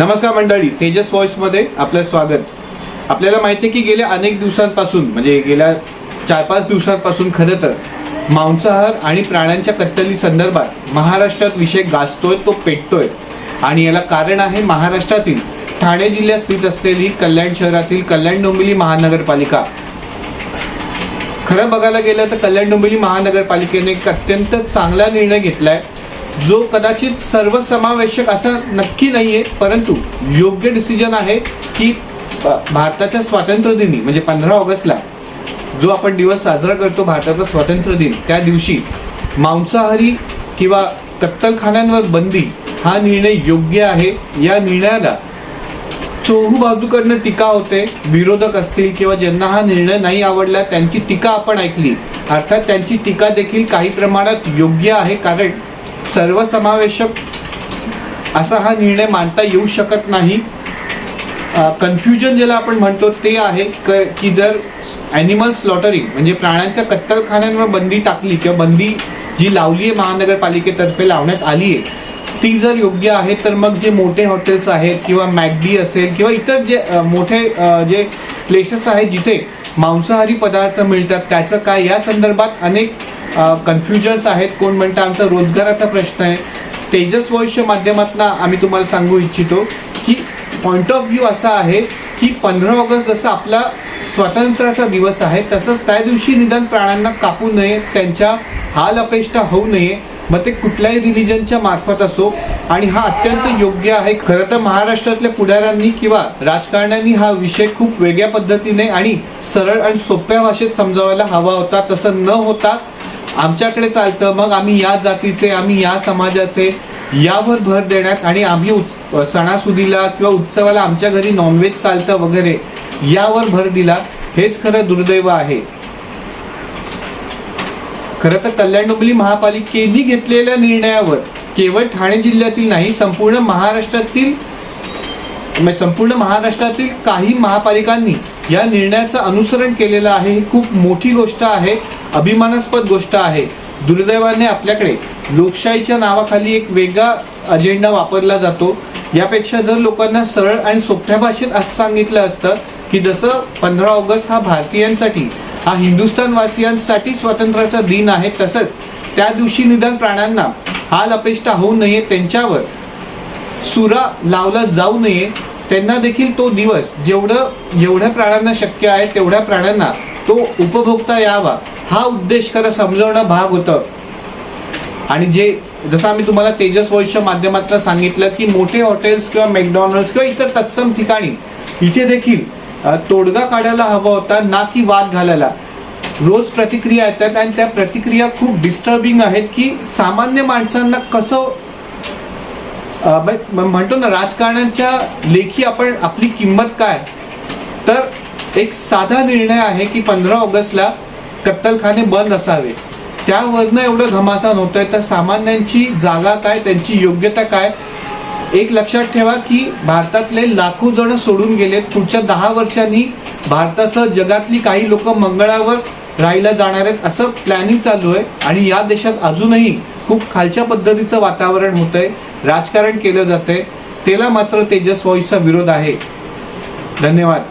नमस्कार मंडळी तेजस व्हॉइसमध्ये आपलं स्वागत. आपल्याला माहिती आहे की गेल्या अनेक दिवसांपासून म्हणजे गेल्या चार पाच दिवसांपासून खरं तर मांसाहार आणि प्राण्यांच्या कत्तली संदर्भात महाराष्ट्रात विषय गाजतोय तो पेटतोय. आणि याला कारण आहे महाराष्ट्रातील ठाणे जिल्ह्यात स्थित असलेली कल्याण शहरातील कल्याण डोंबिवली महानगरपालिका. खरं बघायला गेलं तर कल्याण डोंबिवली महानगरपालिकेने एक अत्यंत चांगला निर्णय घेतलाय. जो कदाचित सर्वसमावेशक असा नक्की नाही आहे परंतु योग्य डिसिजन आहे की भारताच्या स्वातंत्र्यदिनी म्हणजे पंधरा ऑगस्टला जो आपण दिवस साजरा करतो भारताचा स्वातंत्र्य दिन त्या दिवशी मांसाहारी किंवा कत्तलखान्यांवर बंदी हा निर्णय योग्य आहे? या निर्णयाला चोहू बाजूकडनं टीका होते विरोधक असतील किंवा ज्यांना हा निर्णय नाही आवडला त्यांची टीका आपण ऐकली. अर्थात त्यांची टीका देखील काही प्रमाणात योग्य आहे कारण सर्वसमावेशक असा हा निर्णय मानता येऊ शकत नाही. कन्फ्युजन ज्याला आपण म्हणतो ते आहे क की जर ॲनिमल स्लॉटरिंग म्हणजे प्राण्यांच्या कत्तलखान्यांवर बंदी टाकली किंवा बंदी जी लावली आहे महानगरपालिकेतर्फे लावण्यात आली आहे ती जर योग्य आहे तर मग जे मोठे हॉटेल्स आहेत किंवा मॅगडी असेल किंवा इतर जे मोठे जे प्लेसेस आहेत जिथे मांसाहारी पदार्थ मिळतात त्याचं काय या संदर्भात अनेक कन्फ्युजन्स आहेत. कोण म्हणतं आमचा रोजगाराचा प्रश्न आहे. तेजस वॉइसच्या माध्यमातून आम्ही तुम्हाला सांगू इच्छितो की पॉईंट ऑफ व्ह्यू असा आहे की पंधरा ऑगस्ट जसं आपला स्वातंत्र्याचा दिवस आहे तसंच त्या दिवशी निदान प्राण्यांना कापू नये त्यांच्या हाल अपेष्टा होऊ नये. मग ते कुठल्याही रिलिजनच्या मार्फत असो. आणि हा अत्यंत योग्य आहे. खरं तर महाराष्ट्रातल्या पुढाऱ्यांनी किंवा राजकारण्यांनी हा विषय खूप वेगळ्या पद्धतीने आणि सरळ आणि सोप्या भाषेत समजावायला हवा होता. तसं न होता आमच्याकडे चालतं मग आम्ही या जातीचे आम्ही या समाजाचे यावर भर देण्यात आणि आम्ही सणासुदीला किंवा उत्सवाला आमच्या घरी नॉनव्हेज चालतं वगैरे यावर भर दिला हेच खरं दुर्दैव आहे. खरं तर कल्याण डोंबिवली महापालिकेने घेतलेल्या निर्णयावर केवळ ठाणे जिल्ह्यातील नाही संपूर्ण महाराष्ट्रातील म्हणजे संपूर्ण महाराष्ट्रातील काही महापालिकांनी या निर्णयाचं अनुसरण केलेलं आहे ही खूप मोठी गोष्ट आहे. अभिमानास्पद गोष्ट आहे. दुर्दैवाने आपल्याकडे लोकशाहीच्या नावाखाली एक वेगळा अजेंडा वापरला जातो. यापेक्षा जर लोकांना सरळ आणि सोप्या भाषेत असं सांगितलं असतं की जसं पंधरा ऑगस्ट हा भारतीयांसाठी हा हिंदुस्थानवासियांसाठी स्वातंत्र्याचा दिन आहे तसंच त्या दिवशी निदान प्राण्यांना हाल अपेष्टा होऊ नये त्यांच्यावर सुरा लावला जाऊ नये त्यांना देखील तो दिवस जेवढं जेवढ्या प्राण्यांना शक्य आहे तेवढ्या प्राण्यांना तो उपभोगता यावा हा उद्देश खरं समजवणं भाग होतं. आणि जे जसं आम्ही तुम्हाला तेजस व्हॉइसच्या माध्यमातून सांगितलं की मोठे हॉटेल्स किंवा मॅकडॉनल्ड्स किंवा इतर तत्सम ठिकाणी इथे देखील तोडगा काढायला हवा होता ना की वाद घालायला. रोज प्रतिक्रिया येतात आणि त्या प्रतिक्रिया खूप डिस्टर्बिंग आहेत की सामान्य माणसांना कसं म्हणतो ना राजकारणांच्या लेखी आपण आपली किंमत काय? तर एक साधा निर्णय आहे की पंधरा ऑगस्टला कत्तलखाने बंद असावे. त्यावरनं एवढं घमासान होतंय तर सामान्यांची जागा काय त्यांची योग्यता काय? एक लक्षात ठेवा की भारतातले लाखो जण सोडून गेलेत. पुढच्या दहा वर्षांनी भारतासह जगातली काही लोक मंगळावर राहायला जाणार आहेत असं प्लॅनिंग चालू आहे. आणि या देशात अजूनही खूप खालच्या पद्धतीचं वातावरण होतंय. राजकारण केलं जातंय. त्याला मात्र तेजस वॉईसचा विरोध आहे. धन्यवाद.